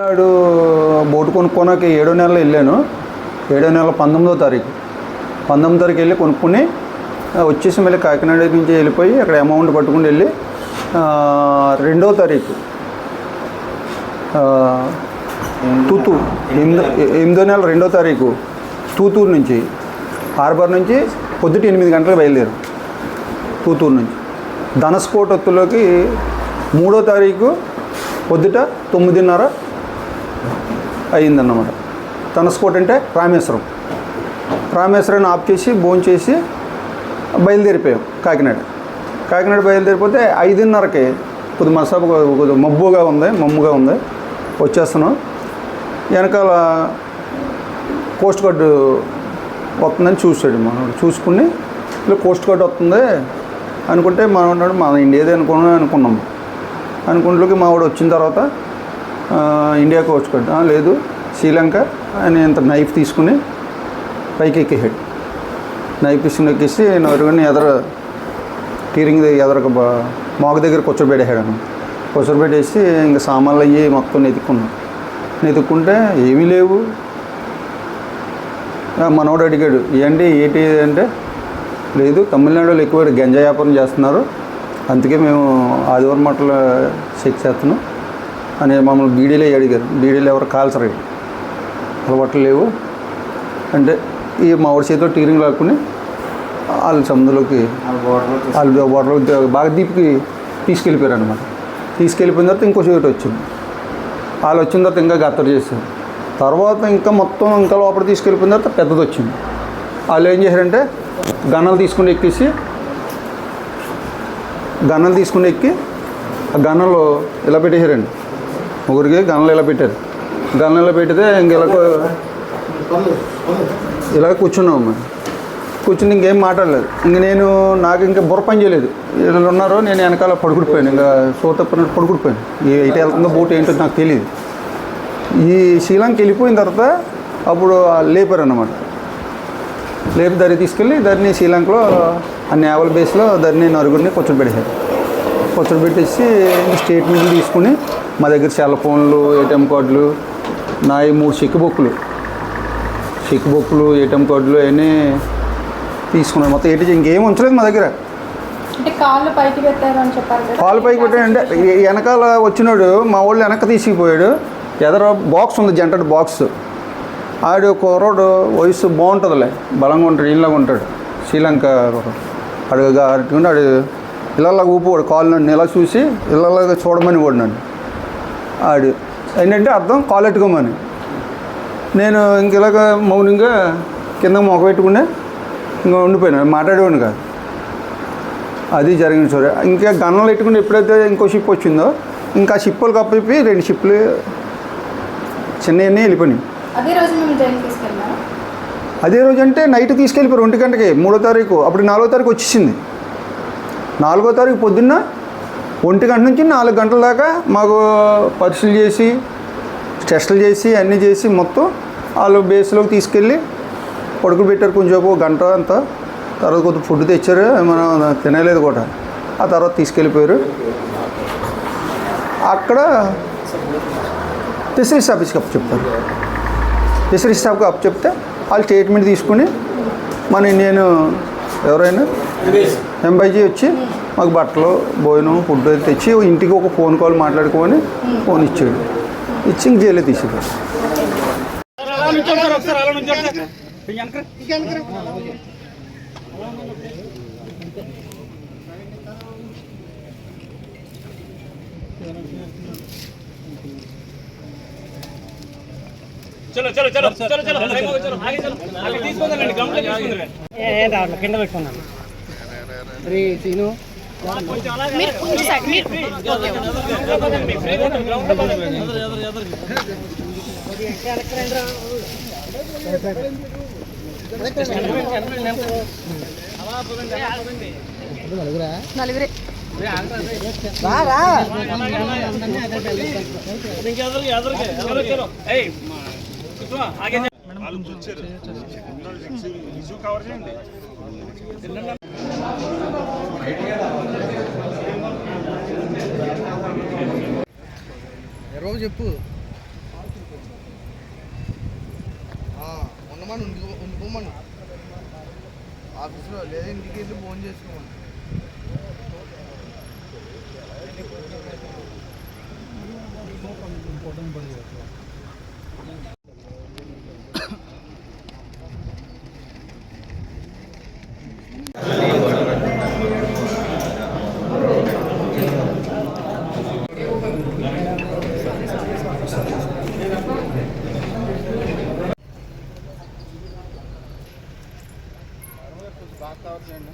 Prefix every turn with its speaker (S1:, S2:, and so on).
S1: నాడు బోటు కొనుక్కోనాక ఏడో నెలలో వెళ్ళాను. ఏడో నెల పంతొమ్మిదో తారీఖు. పంతొమ్మిది తారీఖు వెళ్ళి కొనుక్కుని వచ్చేసి మళ్ళీ కాకినాడ నుంచి వెళ్ళిపోయి అక్కడ అమౌంట్ పట్టుకుని వెళ్ళి రెండో తారీఖు. తూతూ ఎనిమిదో ఎనిమిదో నెల రెండో తారీఖు తూతూరు నుంచి. హార్బర్ నుంచి పొద్దుట ఎనిమిది గంటలకు బయలుదేరు. తూతూరు నుంచి. ధనస్కోటొత్తులోకి మూడో తారీఖు పొద్దుట తొమ్మిదిన్నర అయ్యిందన్నమాట. ధనస్కోట్ అంటే రామేశ్వరం. రామేశ్వరాన్ని ఆఫ్ చేసి భోంచేసి బయలుదేరిపోయాం కాకినాడ. కాకినాడ బయలుదేరిపోతే ఐదున్నరకి కొద్ది మసాబు కొద్ది మబ్బుగా ఉంది మమ్ముగా ఉంది. వచ్చేస్తున్నాం. వెనకాల కోస్ట్ గార్డు వస్తుందని చూసాడు మనం చూసుకుని ఇలా కోస్ట్ గార్డ్ వస్తుంది? అనుకుంటే మనం మన ఇండియాదే అనుకున్నాం అనుకున్నాం. అనుకుంటులోకి మా వాడు వచ్చిన తర్వాత ఇండియా కోస్ట్ లేదు. శ్రీలంక అని ఇంత నైఫ్ తీసుకుని పైకి ఎక్కేసాడు నైఫ్ తీసుకుని ఎక్కేసి నరుగుని ఎదర టీరింగ్ ఎదరక మోగ దగ్గర కూర్చోబెట్టేసాడు అన్న. కూర్చోబెట్టేసి ఇంకా సామాన్లు అయ్యి మొత్తం నెతుక్కున్నాం నెతుక్కుంటే ఏమీ లేవు. మనోడు అడిగాడు ఏంటి ఏంటి అంటే లేదు తమిళనాడులో ఎక్కువ గంజా వ్యాపారం చేస్తున్నారు. అందుకే మేము ఆదివారం మట్టలు చెక్ చేస్తున్నాం. అని మమ్మల్ని బీడీలే అడిగారు. బీడీలు ఎవరు కాల్చరు అలవాట్లు లేవు. అంటే ఈ మామిడి చేతిలో టీరింగ్ లాక్కుని వాళ్ళ సముద్రంలోకి వాళ్ళు వాటర్ బాగా దీపికి తీసుకెళ్ళిపోయారు అనమాట తీసుకెళ్ళిపోయిన తర్వాత ఇంకో చోటు వచ్చింది. వాళ్ళు వచ్చిన తర్వాత ఇంకా గత్తరు చేశారు. తర్వాత ఇంకా మొత్తం ఇంకా లోపల తీసుకెళ్ళిపోయిన తర్వాత పెద్దది వచ్చింది. వాళ్ళు ఏం చేశారంటే గన్నలు తీసుకుని ఎక్కేసి గన్నలు తీసుకుని ఎక్కి ఆ గన్నలు ఇలా పెట్టేశారండి. ముగ్గురికి గనలు ఇలా పెట్టారు. గన్నలు ఇలా పెడితే ఇంక ఇలా ఇలా కూర్చున్నాం మేము. కూర్చుని ఇంకేం మాట్లాడలేదు. ఇంక నేను నాకు ఇంకా బుర్ర పని చేయలేదు. వీళ్ళు ఉన్నారో నేను వెనకాల పడుకుడిపోయాను. ఇంకా సో తప్పినట్టు పడుకుడిపోయాను. ఈ ఇటు వెళ్తుందో బోట్ ఏంటో నాకు తెలియదు ఈ శ్రీలంక వెళ్ళిపోయిన తర్వాత అప్పుడు లేపారు అన్నమాట లేపి దరి తీసుకెళ్ళి దాన్ని శ్రీలంకలో ఆ నేవల్ బేస్లో దాన్ని నలుగురిని కూర్చోబెట్టేశారు. కూర్చోబెట్టేసి స్టేట్మెంట్లు తీసుకుని మా దగ్గర సెల్ ఫోన్లు ఏటీఎం కార్డులు నా ఈ మూడు చెక్ బుక్లు చెక్ బుక్లు ఏటీఎం కార్డులు అవన్నీ తీసుకున్నాను. మొత్తం ఏంటి ఇంకేం ఉంచలేదు మా దగ్గర.
S2: అంటే కాళ్ళు పైకి పెట్టారు
S1: ఈ వెనకాల వచ్చినాడు మా వాళ్ళు వెనక తీసుకుపోయాడు. ఎదర బాక్స్ ఉంది జంటడ్ బాక్స్. ఆడు కుర్రోడు వయసు బాగుంటుందిలే. బలంగా ఉంటాడు ఇళ్ళగా ఉంటాడు. శ్రీలంక. ఆడు అట్టుకుంటే ఆడు ఇళ్ళలాగా ఊపివాడు. కాళ్ళు నన్ను ఇలా చూసి ఇళ్ళలాగా చూడమని వాడు నన్ను. ఆడు. ఏంటంటే అర్థం? కాలు ఎట్టుకోమని నేను ఇంక ఇలాగ మౌనంగా కింద మొక్క పెట్టుకునే ఇంకా ఉండిపోయాను. మాట్లాడేవాడిని కాదు. అది జరిగిన స్టోరీ ఇంకా గన్నలు పెట్టుకుని ఎప్పుడైతే ఇంకో షిప్ వచ్చిందో ఇంకా షిప్పులు కప్పిపి రెండు షిప్పులు చిన్నవన్నీ వెళ్ళిపోయినాయి.
S2: అదే రోజు
S1: అంటే నైట్ తీసుకెళ్ళిపోయారు ఒంటి గంటకి మూడో తారీఖు. అప్పుడు నాలుగో తారీఖు వచ్చేసింది. నాలుగో తారీఖు పొద్దున్న ఒంటి గంట నుంచి నాలుగు గంటల దాకా మాకు పరీక్షలు చేసి టెస్టులు చేసి అన్నీ చేసి మొత్తం వాళ్ళు బేస్లోకి తీసుకెళ్ళి పడుకుని పెట్టారు కొంచెం గంట అంతా. తర్వాత కొద్ది ఫుడ్ తెచ్చారు మనం తినలేదు కూడా. ఆ తర్వాత తీసుకెళ్ళిపోయారు. అక్కడ ఫిషరీస్ ఆఫీస్కి అప్పు చెప్తారు. ఫిషరీస్ స్టాఫ్కి అప్పు చెప్తే వాళ్ళు స్టేట్మెంట్ తీసుకుని మన నేను ఎవరైనా ఎంబైజీ వచ్చి మాకు బట్టలు భోజనం ఫుడ్ అది తెచ్చి ఇంటికి ఒక ఫోన్ కాల్ మాట్లాడుకొని ఫోన్ ఇచ్చాడు. ఇచ్చి ఇంక జైలు తీసుకెళ్ళాడు
S3: చలో చలో చలో చలో చలో టైం అవుతుంది, చలో ఆగి చలో. అక్కడ తీసుకుందాండి గ్రౌండ్లో తీసుకుందాం
S4: ఏ రావట్లే కింద పెట్టుకున్నాను రే
S3: అలాగే
S2: మీరు కొంచెం సైడ్ మీరు
S3: మీకు
S2: నలుగురే
S4: రా ఎవరో చెప్పు.
S5: ఉండమని ఉండి ఉండిపోమని ఆఫీస్లో లేదు ఇంటికి వెళ్ళి ఫోన్ చేసుకోమను. కవర్ చేయండి